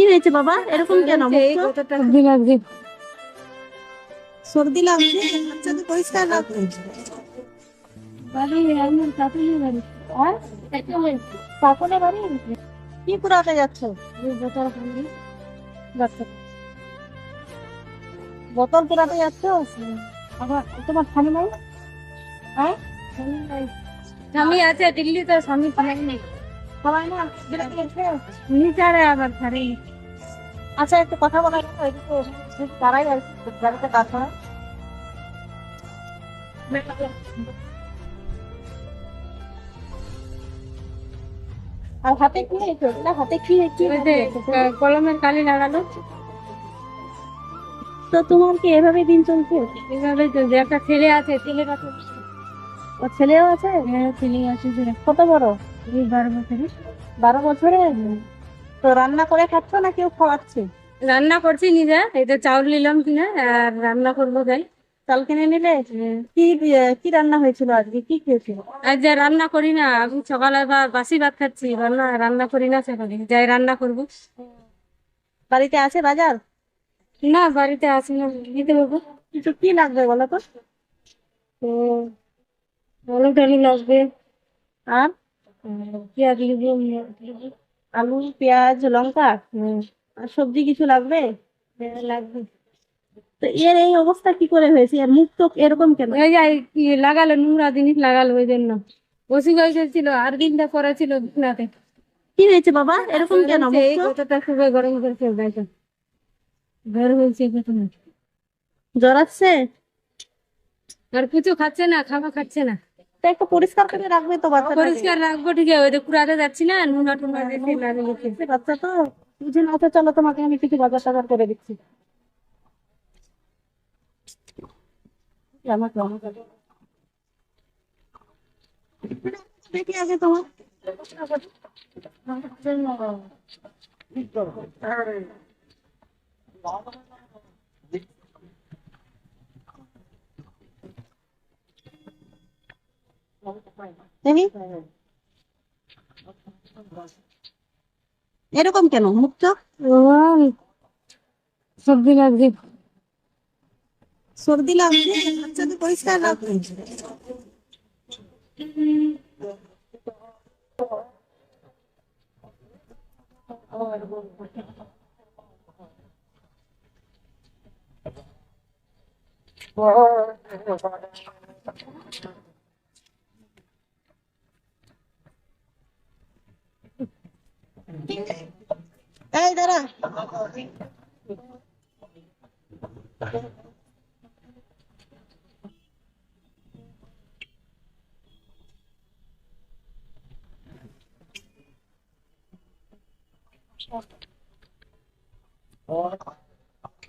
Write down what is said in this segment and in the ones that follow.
কি হয়েছে বাবা? এরকম কেন? সর্দি লাগছে সর্দি লাগছে আচ্ছা তো পরিষ্কার কি পুরাতে যাচ্ছ? বোতল পুরাতে যাচ্ছ। আবার তোমার স্বামী নাই? হ্যাঁ? স্বামী আছে দিল্লিতে স্বামী স্বামী নেই। নিচারে আবার আচ্ছা একটু কথা তারাই আর গাড়িতে কাজ আর হাতে কি হাতে কি কি? কলমের কালি লাগালো তো তোমার কি এভাবে দিন চলছে? এভাবে যে একটা ছেলে আছে ছেলেটা তো ও ছেলেও আছে? হ্যাঁ, ছেলে আছে কত বড়? এই বারো বছরে বারো বছরে তো রান্না করে খাচ্ছ না কেউ খাওয়াচ্ছে? রান্না করছি নিজে তো চাউল নিলাম কিনা আর রান্না করব যাই। চাল কিনে নিলে? কি কি রান্না হয়েছিল আজকে? কি খেয়েছিল আর যে রান্না করি না আমি সকালে বাসি ভাত খাচ্ছি রান্না রান্না করি না সকালে যাই রান্না করব। বাড়িতে আছে বাজার? না বাড়িতে আসি না দিতে পারব কিছু কি লাগবে বলো তো? আলু লাগবে। আর? পেঁয়াজ আলু পেঁয়াজ লঙ্কা আর সবজি কিছু লাগবে? হ্যাঁ, লাগবে। তো এর এই অবস্থা কি করে হয়েছে? এর মুখ তো এরকম কেন? যে কি লাগালো নোংরা জিনিস লাগালো ওই জন্য। হয়ে গেছিল আর দিনটা পরে ছিল বিছনাতে। কি হয়েছে বাবা? এরকম কেন? মুখ এই কথাটা খুবই গরম গাইটা বের হয়েছে প্রথমে জ্বর আসছে? আর কিছু খাচ্ছে না খাবার খাচ্ছে না। তো একটু পরিষ্কার করে রাখবে তো বাচ্চাটা পরিষ্কার রাখব ঠিক আছে। ওই যে কুড়াতে যাচ্ছি না নুনা টুনা লাগে গেছে বাচ্চা তো বুঝে না তো চলো তোমাকে আমি কিছু বাজার টাজার করে দিচ্ছি। আমার দেখি আগে তোমার। দেখি এরকম কেন? চোখ সবজি লাগছে। সর্দি লাগছে? তো পরিষ্কার রাখবে এই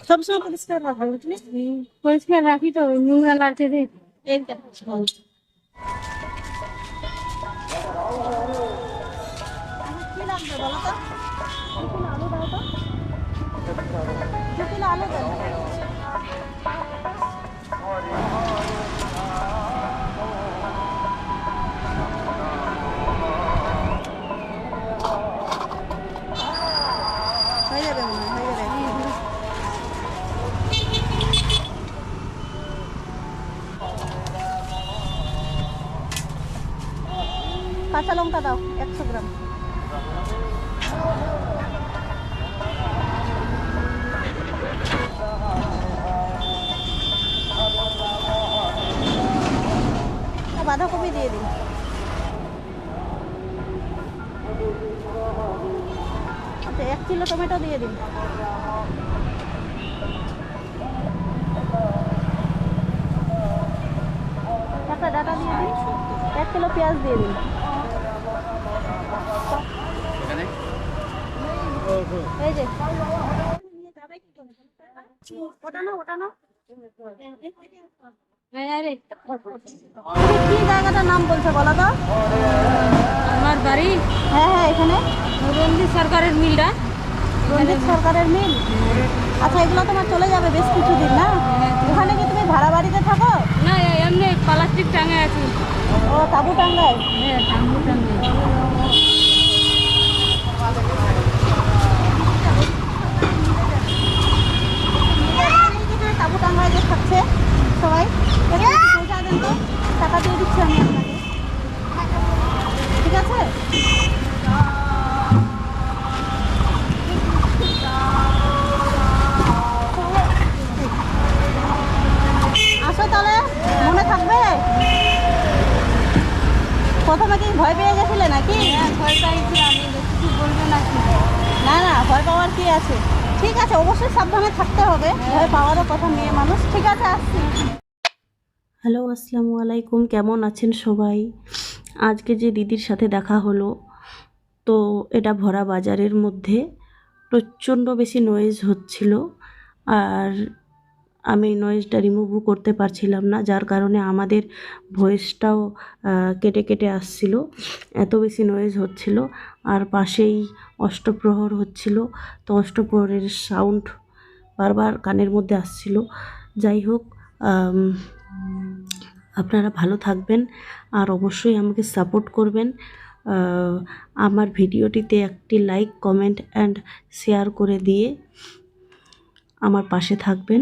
সবসময় পরিষ্কার রাখবে বুঝলি পরিষ্কার রাখি তো নোংরা লাগছে দেখ। কি লাগবে বলো তো? আলু দাও তো। কাঁচা লঙ্কা দাও একশো গ্রাম না, বাঁধাকপি দিয়ে দিন আচ্ছা এক কিলো টমেটো দিয়ে দিন। একটা ডাটা দিয়ে দিন এক কিলো পেঁয়াজ দিয়ে দিন। এই যে। ওটা না ওটা না কি জায়গাটার নাম বলছে বলো তো? আমার বাড়ি? হ্যাঁ হ্যাঁ এখানে। রঞ্জিত সরকারের মিলটা রঞ্জিত সরকারের মিল? আচ্ছা এগুলো তোমার চলে যাবে বেশ কিছুদিন না? ওখানে কি তুমি ভাড়া বাড়িতে থাকো? না এমনি প্লাস্টিক টাঙে আছে। ও তাবু টাঙ্গায় হ্যাঁ টাঙ্গু টাঙ্গে ভয় পেয়ে গেছিলে নাকি? হ্যাঁ ভয় পাইছি আমি কিছু বলবে নাকি? না না ভয় পাওয়ার কি আছে? ঠিক আছে অবশ্যই সাবধানে থাকতে হবে। ভয় পাওয়ারও কথা মেয়ে মানুষ। ঠিক আছে আসছি। হ্যালো আসসালামু আলাইকুম কেমন আছেন সবাই? আজকে যে দিদির সাথে দেখা হলো তো এটা ভরা বাজারের মধ্যে প্রচণ্ড বেশি নয়েজ হচ্ছিল। আর আমি নয়েজটা রিমুভও করতে পারছিলাম না, যার কারণে আমাদের ভয়েসটাও কেটে কেটে আসছিল, এত বেশি নয়েজ হচ্ছিল। আর পাশেই অষ্টপ্রহর হচ্ছিল, তো অষ্টপ্রহরের সাউন্ড বারবার কানের মধ্যে আসছিল। যাই হোক আপনারা ভালো থাকবেন আর অবশ্যই আমাকে সাপোর্ট করবেন। আমার ভিডিওটিতে একটি লাইক কমেন্ট অ্যান্ড শেয়ার করে দিয়ে আমার পাশে থাকবেন।